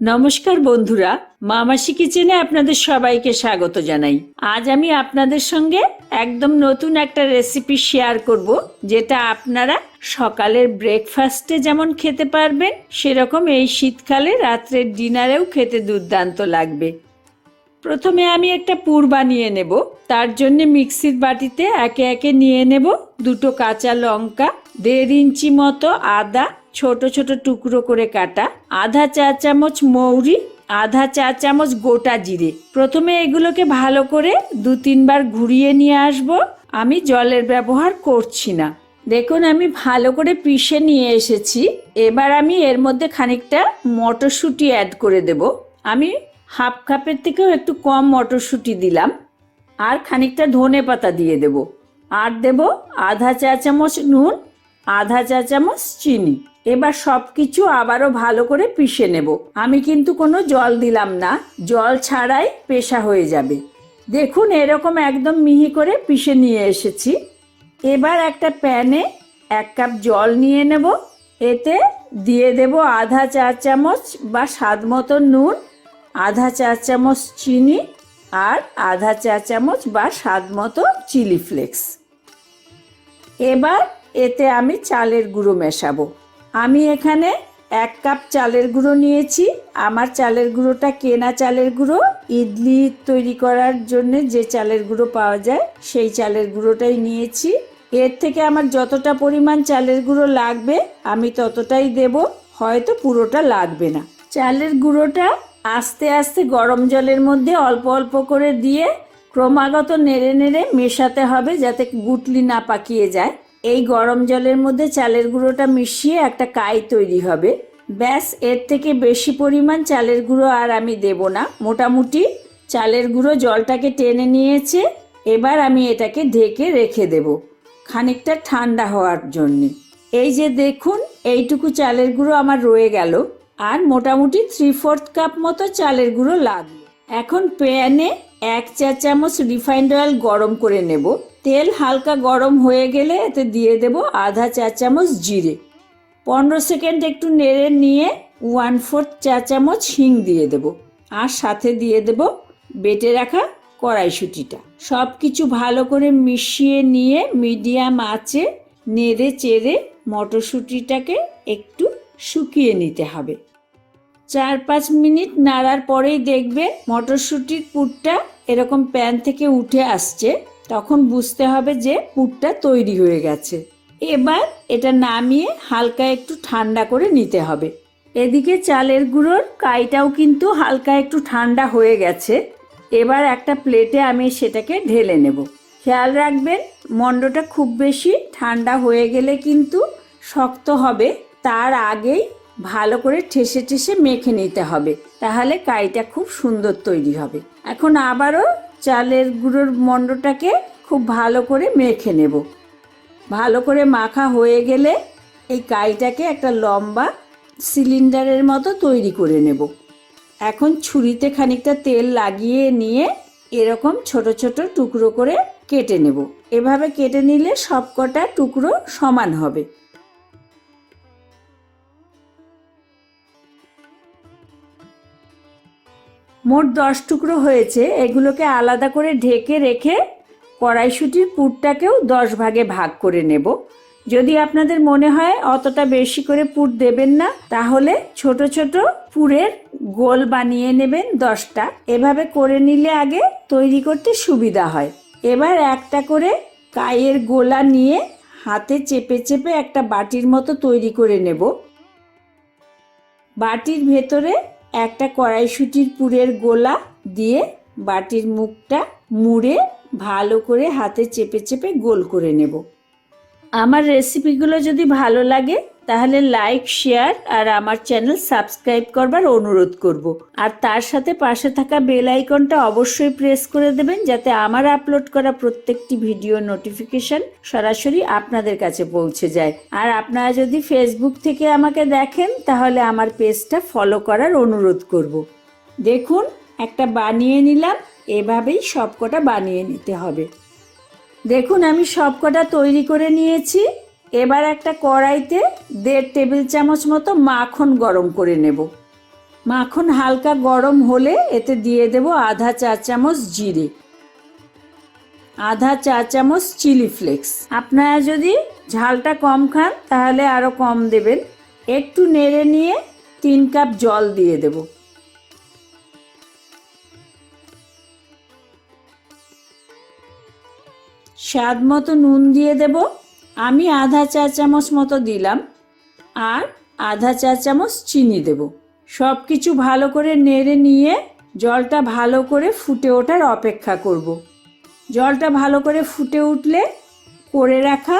নমস্কার বন্ধুরা মামাসি কিচেনে আপনাদের সবাইকে স্বাগত জানাই। আজ আমি আপনাদের সঙ্গে একদম নতুন একটা রেসিপি শেয়ার করব, যেটা আপনারা সকালের ব্রেকফাস্টে যেমন খেতে পারবেন, সেরকম এই শীতকালে রাত্রের ডিনারেও খেতে দুর্দান্ত লাগবে। প্রথমে আমি একটা পুর বানিয়ে নেব। তার জন্য মিক্সির বাটিতে একে একে নিয়ে নেব দুটো কাঁচা লঙ্কা, দেড় ইঞ্চি মতো আদা, ছোট ছোট টুকরো করে কাটা, আধা চা চামচ মৌরি, আধা চা চামচ গোটা জিরে। প্রথমে এগুলোকে ভালো করে দু তিনবার ঘুরিয়ে নিয়ে আসব। আমি জলের ব্যবহার করছি না। দেখুন, আমি ভালো করে পিষে নিয়ে এসেছি। এবার আমি এর মধ্যে খানিকটা মটরশুঁটি অ্যাড করে দেব। আমি হাফ কাপের থেকেও একটু কম মটরশুঁটি দিলাম। আর খানিকটা ধনে পাতা দিয়ে দেব। আর দেব আধা চা চামচ নুন, আধা চা চামচ চিনি। এবার সব কিছু আবারও ভালো করে পিষে নেব। আমি কিন্তু কোনো জল দিলাম না। জল ছাড়াই পেশা হয়ে যাবে। দেখুন, এরকম একদম মিহি করে পিষে নিয়ে এসেছি। এবার একটা প্যানে এক কাপ জল নিয়ে নেব। এতে দিয়ে দেব আধা চা চামচ বা স্বাদ মতো নুন। আধা চা চামচ চিনি আর আধা চা চামচ বা স্বাদ মতো চিলি ফ্লেক্স। এবার এতে আমি চালের গুঁড়ো মেশাবো। আমি এখানে এক কাপ চালের গুঁড়ো নিয়েছি। আমার চালের গুঁড়োটা কেনা চালের গুঁড়ো। ইডলি তৈরি করার জন্য যে চালের গুঁড়ো পাওয়া যায়, সেই চালের গুঁড়োটাই নিয়েছি। এর থেকে আমার যতটা পরিমাণ চালের গুঁড়ো লাগবে, আমি ততটাই দেব। হয়তো পুরোটা লাগবে না। চালের গুঁড়োটা আস্তে আস্তে গরম জলের মধ্যে অল্প অল্প করে দিয়ে ক্রমাগত নেড়ে নেড়ে মেশাতে হবে যাতে গুটলি না পাকিয়ে যায়। এই গরম জলের মধ্যে চালের গুঁড়োটা মিশিয়ে একটা কাই তৈরি হবে। ব্যাস, এর থেকে বেশি পরিমাণ চালের গুঁড়ো আর আমি দেব না। মোটামুটি চালের গুঁড়ো জলটাকে টেনে নিয়েছে, এবার আমি এটাকে ঢেকে রেখে দেব খানিকটা ঠান্ডা হওয়ার জন্যে। এই যে দেখুন, এইটুকু চালের গুঁড়ো আমার রয়ে গেল। আর মোটামুটি থ্রি ফোর্থ কাপ মতো চালের গুঁড়ো লাগবে এখন প্যানে এক চা চামচ রিফাইন্ড অয়েল গরম করে নেব। তেল হালকা গরম হয়ে গেলে এতে দিয়ে দেব আধা চা চামচ জিরে। পনেরো সেকেন্ড একটু নেড়ে নিয়ে ওয়ান ফোর্থ চা চামচ হিং দিয়ে দেব। আর সাথে দিয়ে দেব বেটে রাখা কড়াইশুটিটা। সব কিছু ভালো করে মিশিয়ে নিয়ে মিডিয়াম আঁচে নেড়ে চেড়ে মটরশুঁটিটাকে একটু শুকিয়ে নিতে হবে। চার পাঁচ মিনিট নাড়ার পরেই দেখবে মটরশুঁটির পুরটা এরকম প্যান থেকে উঠে আসছে। তখন বুঝতে হবে যে পুরটা তৈরি হয়ে গেছে। এবার এটা নামিয়ে হালকা একটু ঠান্ডা করে নিতে হবে। এদিকে চালের গুঁড়োর কাইটাও কিন্তু হালকা একটু ঠান্ডা হয়ে গেছে। এবার একটা প্লেটে আমি সেটাকে ঢেলে নেব। খেয়াল রাখবেন মন্ডটা খুব বেশি ঠান্ডা হয়ে গেলে কিন্তু শক্ত হবে। তার আগেই ভালো করে ঠেসে ঠেসে মেখে নিতে হবে। তাহলে কাইটা খুব সুন্দর তৈরি হবে। এখন আবারও চালের গুঁড়োর মণ্ডটাকে খুব ভালো করে মেখে নেব। ভালো করে মাখা হয়ে গেলে এই কাইটাকে একটা লম্বা সিলিন্ডারের মতো তৈরি করে নেব। এখন ছুরিতে খানিকটা তেল লাগিয়ে নিয়ে এরকম ছোট ছোট টুকরো করে কেটে নেব। এভাবে কেটে নিলে সবকটা টুকরো সমান হবে। মোট দশ টুকরো হয়েছে, এগুলোকে আলাদা করে ঢেকে রেখে কড়াইশুটির পুরটাকেও দশ ভাগে ভাগ করে নেব। যদি আপনাদের মনে হয় অতটা বেশি করে পুর দেবেন না, তাহলে ছোট ছোট পুরের গোল বানিয়ে নেবেন দশটা। এভাবে করে নিলে আগে তৈরি করতে সুবিধা হয়। এবার একটা করে কায়ের গোলা নিয়ে হাতে চেপে চেপে একটা বাটির মতো তৈরি করে নেব। বাটির ভেতরে একটা কড়াইশুটির পুরের গোলা দিয়ে বাটির মুখটা মুড়ে ভালো করে হাতে চেপে চেপে গোল করে নেব। আমার রেসিপিগুলো যদি ভালো লাগে, তাহলে লাইক শেয়ার আর আমার চ্যানেল সাবস্ক্রাইব করবার অনুরোধ করব। আর তার সাথে পাশে থাকা বেল আইকনটা অবশ্যই প্রেস করে দেবেন, যাতে আমার আপলোড করা প্রত্যেকটি ভিডিও নোটিফিকেশন সরাসরি আপনাদের কাছে পৌঁছে যায়। আর আপনারা যদি ফেসবুক থেকে আমাকে দেখেন, তাহলে আমার পেজটা ফলো করার অনুরোধ করব। দেখুন, একটা বানিয়ে নিলাম, এভাবেই সবকটা বানিয়ে নিতে হবে। দেখুন, আমি সবকটা তৈরি করে নিয়েছি। এবার একটা কড়াইতে দেড় টেবিল চামচ মতো মাখন গরম করে নেব। মাখন হালকা গরম হলে এতে দিয়ে দেব আধা চা চামচ জিরে, আধা চা চামচ চিলি ফ্লেক্স। আপনারা যদি ঝালটা কম খান, তাহলে আরও কম দেবেন। একটু নেড়ে নিয়ে তিন কাপ জল দিয়ে দেব। স্বাদ মতো নুন দিয়ে দেব। আমি আধা চা চামচ মতো দিলাম আর আধা চা চামচ চিনি দেব। সব কিছু ভালো করে নেড়ে নিয়ে জলটা ভালো করে ফুটে ওঠার অপেক্ষা করব। জলটা ভালো করে ফুটে উঠলে করে রাখা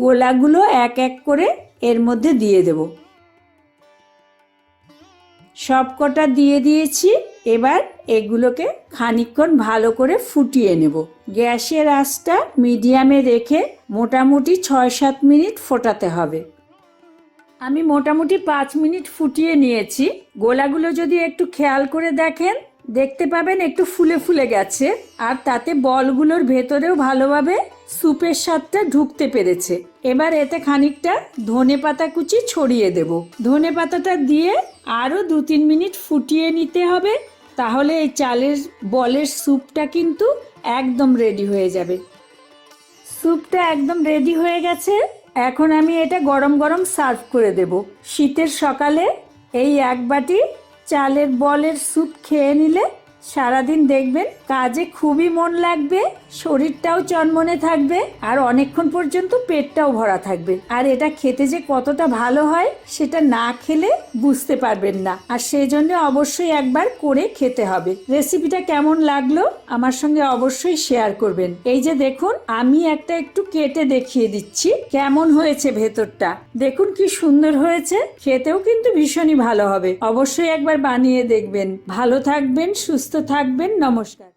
গোলাগুলো এক এক করে এর মধ্যে দিয়ে দেব। সব কটা দিয়ে দিয়েছি। এবার এগুলোকে খানিকক্ষণ ভালো করে ফুটিয়ে নেব। গ্যাসের আঁচটা মিডিয়ামে রেখে মোটামুটি ছয় সাত মিনিট ফোটাতে হবে। আমি মোটামুটি পাঁচ মিনিট ফুটিয়ে নিয়েছি। গোলাগুলো যদি একটু খেয়াল করে দেখেন, দেখতে পাবেন একটু ফুলে ফুলে গেছে আর তাতে বলগুলোর ভেতরেও ভালোভাবে স্যুপের স্বাদটা ঢুকতে পেরেছে। এবার এতে খানিকটা ধনে পাতা কুচি ছড়িয়ে দেব। ধনে পাতাটা দিয়ে আরও দু তিন মিনিট ফুটিয়ে নিতে হবে। তাহলে এই চালের বলের স্যুপটা কিন্তু একদম রেডি হয়ে যাবে। স্যুপটা একদম রেডি হয়ে গেছে। এখন আমি এটা গরম গরম সার্ভ করে দেব। শীতের সকালে এই এক বাটি চালের বলের স্যুপ খেয়ে নিলে সারাদিন দেখবেন কাজে খুবই মন লাগবে, শরীরটাও চনমনে থাকবে, আর অনেকক্ষণ পর্যন্ত পেটটাও ভরা থাকবে। আর এটা খেতে যে কতটা ভালো হয়, সেটা না খেলে বুঝতে পারবেন না। আর সেই জন্য অবশ্যই একবার করে খেতে হবে। রেসিপিটা কেমন লাগল, আমার সঙ্গে অবশ্যই শেয়ার করবেন। এই যে দেখুন, আমি একটা একটু কেটে দেখিয়ে দিচ্ছি, কেমন হয়েছে ভেতরটা। দেখুন কি সুন্দর হয়েছে, খেতেও কিন্তু ভীষণই ভালো হবে। অবশ্যই একবার বানিয়ে দেখবেন। ভালো থাকবেন, সুস্থ থাকবেন নমস্কার।